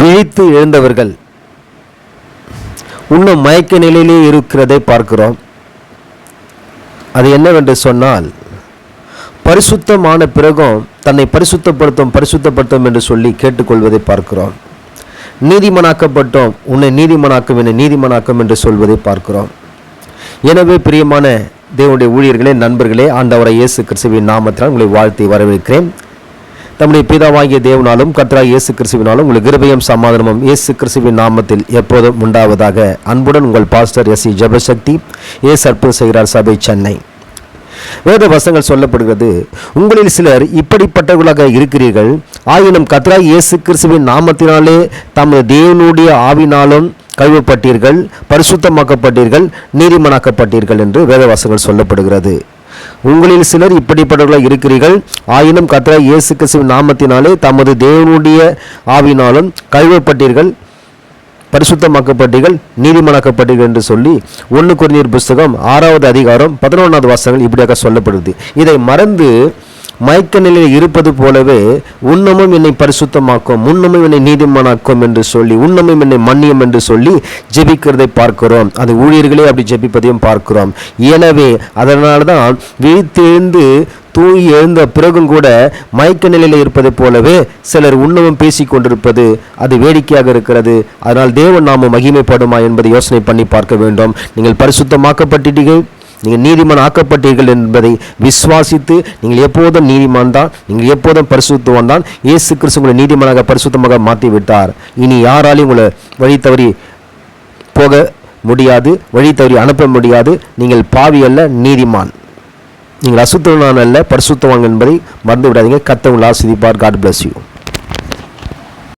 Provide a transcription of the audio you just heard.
விழித்து எழுந்தவர்கள். இன்னும் மயக்க நிலையிலே இருக்கிறதை பார்க்கிறோம். அது என்னவென்று சொன்னால் பரிசுத்தமான பிறகும் தன்னை பரிசுத்தப்படுத்தும் பரிசுத்தப்படுத்தும் என்று சொல்லி கேட்டுக்கொள்வதை பார்க்கிறோம். நீதிமனாக்கப்பட்டோம் உன்னை நீதிமனாக்கும் என்னை நீதிமனாக்கும் என்று சொல்வதை பார்க்கிறோம். எனவே பிரியமான தேவனுடைய ஊழியர்களே நண்பர்களே ஆண்டவரை இயேசு கிறிஸ்துவின் நாமத்தினால் உங்களை வாழ்த்தி வரவேற்கிறேன். நம்முடைய பிதாவாகிய தேவனாலும் கத்ரா இயேசு கிறிஸ்துவினாலும் உங்களுக்கு கிருபையும் சமாதானமும் இயேசு கிறிஸ்துவின் நாமத்தில் எப்போதும் உண்டாவதாக. அன்புடன் உங்கள் பாஸ்டர் எஸ் சி ஜபசக்தி ஏ சற்பு செய்கிறார் சபை சென்னை. வேத வசங்கள் சொல்லப்படுகிறது உங்களில் சிலர் இப்படிப்பட்டவர்களாக இருக்கிறீர்கள் ஆயினும் கத்ராய் இயேசு கிறிஸ்துவின் நாமத்தினாலே தமது தேவனுடைய ஆவினாலும் கழுவப்பட்டீர்கள் பரிசுத்தமாக்கப்பட்டீர்கள் நீதிமனாக்கப்பட்டீர்கள் என்று வேதவாசங்கள் சொல்லப்படுகிறது. உங்களில் சிலர் இப்படிப்பட்டவர்களாக இருக்கிறீர்கள். ஆயினும் கத்திர இயேசு கிறிஸ்துவின் நாமத்தினாலே தமது தேவனுடைய ஆவினாலும் கழுவப்பட்டீர்கள். பரிசுத்தமாக்கப்பட்டீர்கள். நீதிமனாக்கப்பட்டீர்கள் என்று சொல்லி ஒன்று குறிஞர் புஸ்தகம் ஆறாவது அதிகாரம் பதினொன்றாவது வாசகங்கள் இப்படியாக சொல்லப்படுது. இதை மறந்து மயக்க நிலையில் இருப்பது போலவே உன்னமும் என்னை பரிசுத்தமாக்கும் உன்னமும் என்னை நீதிமானாக்கும் என்று சொல்லி உன்னமும் என்னை மன்னியும் என்று சொல்லி ஜெபிக்கிறதை பார்க்கிறோம். அது ஊழியர்களே அப்படி ஜெபிப்பதையும் பார்க்கிறோம். எனவே அதனால தான் விழித்தெழுந்து தூங்கி எழுந்த பிறகும் கூட மயக்க நிலையில் இருப்பதைப் போலவே சிலர் உண்ணவும் பேசிக்கொண்டிருப்பது அது வேடிக்கையாக இருக்கிறது. அதனால் தேவன் நாம மகிமைப்படுமா என்பதை யோசனை பண்ணி பார்க்க வேண்டும். நீங்கள் பரிசுத்தமாக்கப்பட்டீர்கள் நீங்கள் நீதிமான் ஆக்கப்பட்டீர்கள் என்பதை விசுவாசித்து நீங்கள் எப்போதும் நீதிமான் தான் நீங்கள் எப்போதும் பரிசுத்தவான் தான். இயேசு கிறிஸ்து உங்களை நீதிமானாக பரிசுத்தமாக மாற்றி விட்டார் இனி யாராலையும் உங்களை வழி தவறி போக முடியாது வழி தவறி அனுப்ப முடியாது. நீங்கள் பாவி அல்ல நீதிமான். நீங்கள் அசுத்தவான் அல்ல பரிசுத்தவான் என்பதை மறந்து விடாதீங்க கத்த உங்களை ஆசிரிப்பார் காட் பிளஸ் யூ